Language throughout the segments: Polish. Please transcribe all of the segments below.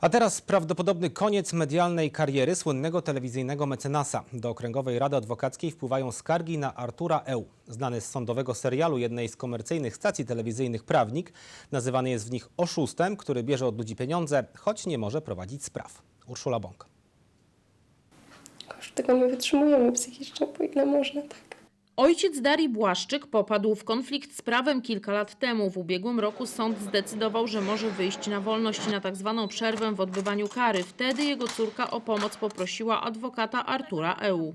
A teraz prawdopodobny koniec medialnej kariery słynnego telewizyjnego mecenasa. Do Okręgowej Rady Adwokackiej wpływają skargi na Artura Eł. Znany z sądowego serialu jednej z komercyjnych stacji telewizyjnych prawnik, nazywany jest w nich oszustem, który bierze od ludzi pieniądze, choć nie może prowadzić spraw. Urszula Bąk. Już tego nie wytrzymujemy psychicznie, bo ile można tak. Ojciec Darii Błaszczyk popadł w konflikt z prawem kilka lat temu. W ubiegłym roku sąd zdecydował, że może wyjść na wolność na tak zwaną przerwę w odbywaniu kary. Wtedy jego córka o pomoc poprosiła adwokata Artura Eł.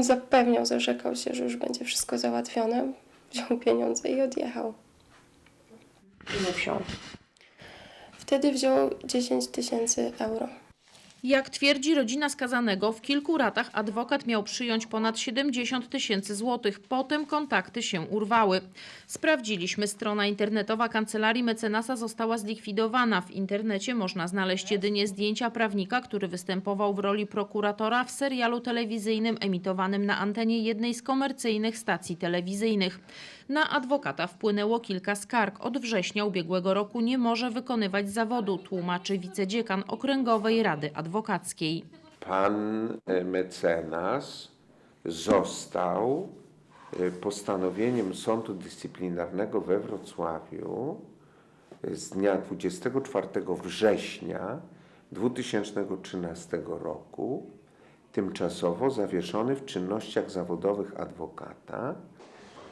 Zapewniał, zarzekał się, że już będzie wszystko załatwione. Wziął pieniądze i odjechał. Ile wziął? Wtedy wziął 10 tysięcy euro. Jak twierdzi rodzina skazanego, w kilku ratach adwokat miał przyjąć ponad 70 tysięcy złotych. Potem kontakty się urwały. Sprawdziliśmy, strona internetowa kancelarii mecenasa została zlikwidowana. W internecie można znaleźć jedynie zdjęcia prawnika, który występował w roli prokuratora w serialu telewizyjnym emitowanym na antenie jednej z komercyjnych stacji telewizyjnych. Na adwokata wpłynęło kilka skarg. Od września ubiegłego roku nie może wykonywać zawodu, tłumaczy wicedziekan Okręgowej Rady Adwokackiej. Pan e, mecenas został e, postanowieniem Sądu Dyscyplinarnego we Wrocławiu e, z dnia 24 września 2013 roku tymczasowo zawieszony w czynnościach zawodowych adwokata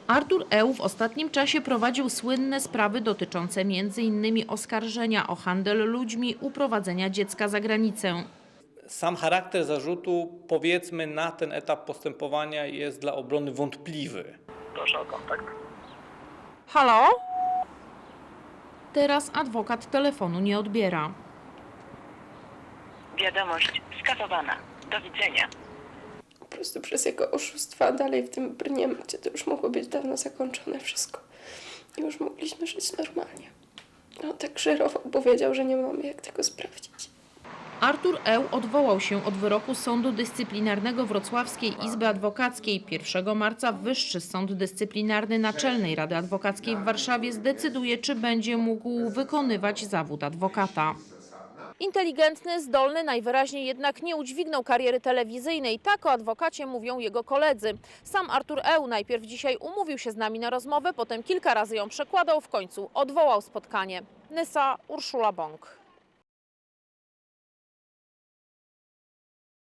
Artur Eł w ostatnim czasie prowadził słynne sprawy dotyczące m.in. oskarżenia o handel ludźmi, uprowadzenia dziecka za granicę. Sam charakter zarzutu, powiedzmy, na ten etap postępowania jest dla obrony wątpliwy. Proszę o kontakt. Halo? Teraz adwokat telefonu nie odbiera. Wiadomość skasowana. Do widzenia. Po prostu przez jego oszustwa dalej w tym brniemy, gdzie to już mogło być dawno zakończone wszystko. I już mogliśmy żyć normalnie. No tak żerował, bo wiedział, że nie mamy jak tego sprawdzić. Artur Eł odwołał się od wyroku Sądu Dyscyplinarnego Wrocławskiej Izby Adwokackiej. 1 marca Wyższy Sąd Dyscyplinarny Naczelnej Rady Adwokackiej w Warszawie zdecyduje, czy będzie mógł wykonywać zawód adwokata. Inteligentny, zdolny, najwyraźniej jednak nie udźwignął kariery telewizyjnej. Tak o adwokacie mówią jego koledzy. Sam Artur Eł najpierw dzisiaj umówił się z nami na rozmowę, potem kilka razy ją przekładał, w końcu odwołał spotkanie. Nysa Urszula Bąk.